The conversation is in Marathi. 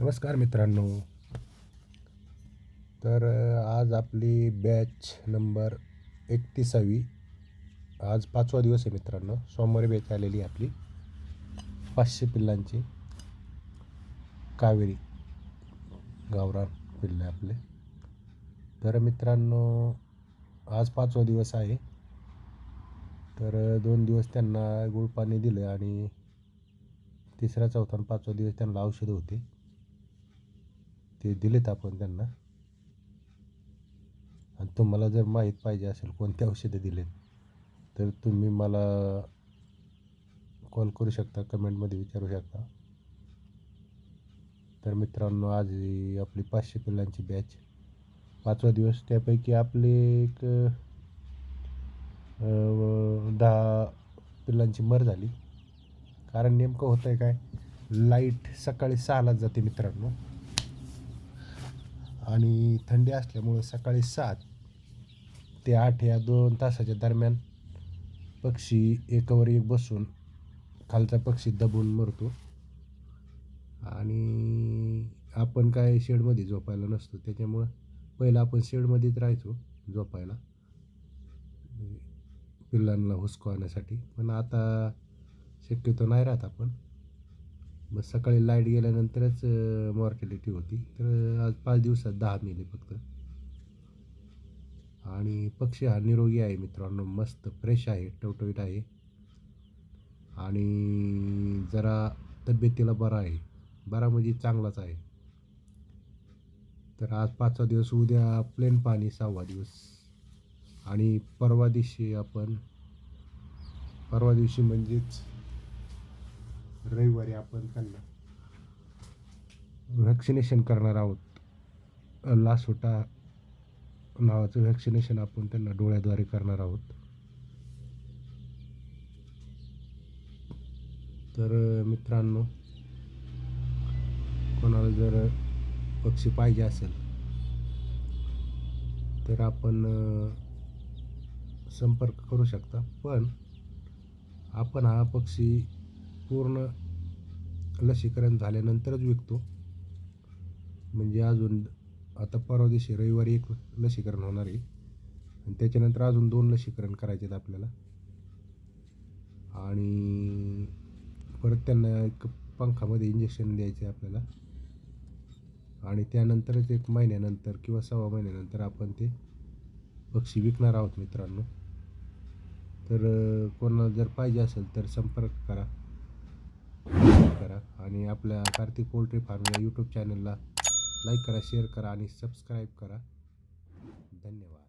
नमस्कार मित्रांनो. तर आज आपली बॅच नंबर एकतीसावी. आज पाचवा दिवस आहे मित्रांनो. सोमवारी बॅच आलेली आहे आपली. पाचशे पिल्लांची. कावेरी. गावरान पिल्ले आपले. तर मित्रांनो आज पाचवा दिवस आहे. तर दोन दिवस त्यांना गुळपाणी दिलं आणि तिसरा चौथा आणि पाचवा दिवस त्यांना औषधं होते. ते दिलेत आपण त्यांना. आणि तुम्हाला जर माहीत पाहिजे असेल कोणते औषधे दिलेत तर तुम्ही मला कॉल करू शकता कमेंटमध्ये विचारू शकता. तर मित्रांनो आज ही आपली पाचशे पिल्लांची बॅच पाचवा दिवस त्यापैकी आपले एक दहा पिल्लांची मर झाली. कारण नेमकं होतं आहे काय? लाइट सकाळी सहालाच जाते मित्रांनो. आणि थंडी असल्यामुळं सकाळी सात ते आठ या दोन तासाच्या दरम्यान पक्षी एकावर एक बसून खालचा पक्षी दबून मरतो. आणि आपण काय शेडमध्ये झोपायला नसतो त्याच्यामुळं पहिलं आपण शेडमध्येच राहायचो झोपायला. पिल्लांना हुसकवण्यासाठी पण आता शक्यतो नाही राहत आपण. मग सकाळी लाइट गेल्यानंतरच मॉर्टॅलिटी होती. तर आज पाच दिवसात दहा मेले फक्त. आणि पक्षी हा निरोगी आहे मित्रांनो. मस्त फ्रेश आहे टवटवीट आहे. आणि जरा तब्येतीला बरा आहे. बरा म्हणजे चांगलाच आहे. तर आज पाचवा दिवस उद्या प्लेन पाणी सहावा दिवस. आणि परवा दिवशी आपण परवा दिवशी म्हणजेच रविवारी आपण त्यांना व्हॅक्सिनेशन करणार आहोत. लासोटा नावाचं व्हॅक्सिनेशन आपण त्यांना डोळ्याद्वारे करणार आहोत. तर मित्रांनो कोणाला जर पक्षी पाहिजे असेल तर आपण संपर्क करू शकता. पण आपण हा पक्षी पूर्ण लसीकरण झाल्यानंतरच विकतो. म्हणजे अजून आता परवा दिवशी रविवारी एक लसीकरण होणार आहे. आणि त्याच्यानंतर अजून दोन लसीकरण करायचे आहेत आपल्याला. आणि परत त्यांना एक पंखामध्ये इंजेक्शन द्यायचे आहे आपल्याला. आणि त्यानंतरच एक महिन्यानंतर किंवा सव्वा महिन्यानंतर आपण ते पक्षी विकणार आहोत मित्रांनो. तर कोणाला जर पाहिजे असेल तर संपर्क करा. सबस्क्राईब करा आणि आपल्या कार्तिक पोल्ट्री फार्म या यूट्यूब चॅनलला लाईक करा शेअर करा आणि सबस्क्राईब करा. धन्यवाद.